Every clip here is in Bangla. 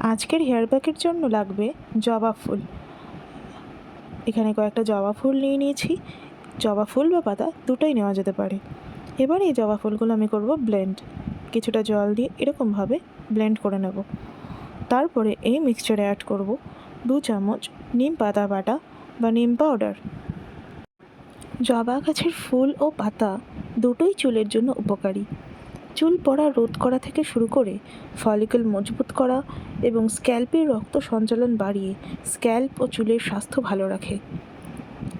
আজকের হেয়ার প্যাকের জন্য লাগবে জবা ফুল। এখানে কয়েকটা জবা ফুল নিয়ে নিয়েছি। জবা ফুল বা পাতা দুটোই নেওয়া যেতে পারে। এবার এই জবা ফুলগুলো আমি করব ব্লেন্ড। কিছুটা জল দিয়ে এরকমভাবে ব্লেন্ড করে নেব। তারপরে এই মিক্সচারে অ্যাড করব দু চামচ নিম পাতা বাটা বা নিম পাউডার। জবা গাছের ফুল ও পাতা দুটোই চুলের জন্য উপকারী। চুল পড়া রোধ করা থেকে শুরু করে ফলিকল মজবুত করা এবং স্ক্যাল্পের রক্ত সঞ্চালন বাড়িয়ে স্ক্যাল্প ও চুলের স্বাস্থ্য ভালো রাখে।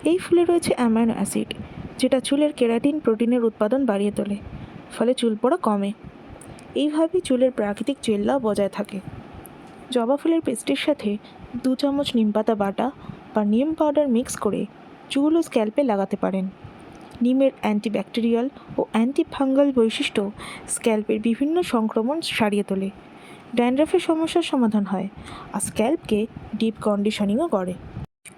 এই ফুলে রয়েছে অ্যামাইনো অ্যাসিড যেটা চুলের কেরাটিন প্রোটিনের উৎপাদন বাড়িয়ে তোলে, ফলে চুল পড়া কমে। এইভাবেই চুলের প্রাকৃতিক জেল্লা বজায় থাকে। জবা ফুলের পেস্টের সাথে দু চামচ নিমপাতা বাটা বা নিম পাউডার মিক্স করে চুল ও স্ক্যাল্পে লাগাতে পারেন। নিমের অ্যান্টিব্যাকটেরিয়াল ও অ্যান্টিফাঙ্গাল বৈশিষ্ট্য স্ক্যাল্পের বিভিন্ন সংক্রমণ সারিয়ে তোলে। ড্যান্ড্রাফের সমস্যার সমাধান হয় আর স্ক্যাল্পকে ডিপ কন্ডিশনিংও করে।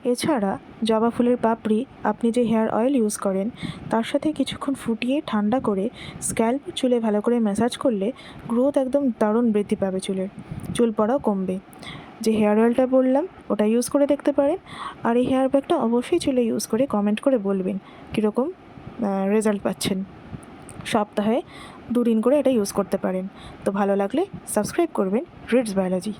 এছাড়া জবা ফুলের পাপড়ি আপনি যে হেয়ার অয়েল ইউজ করেন, তার সাথে কিছুক্ষণ ফুটিয়ে ঠান্ডা করে স্ক্যাল্প চুলে ভালো করে ম্যাসাজ করলে গ্রোথ একদম দারুণ বৃদ্ধি পাবে চুলের। চুল পড়াও কমবে। যে হেয়ার অয়েলটা বললাম, ওটা ইউজ করে দেখতে পারেন। আর এই হেয়ার ব্যাগটা অবশ্যই চুলে ইউজ করে কমেন্ট করে বলবেন, কীরকম? রেজাল্ট পাচ্ছেন। সপ্তাহে দুদিন করে এটা ইউজ করতে পারেন। তো ভালো লাগলে সাবস্ক্রাইব করবেন। Reads biology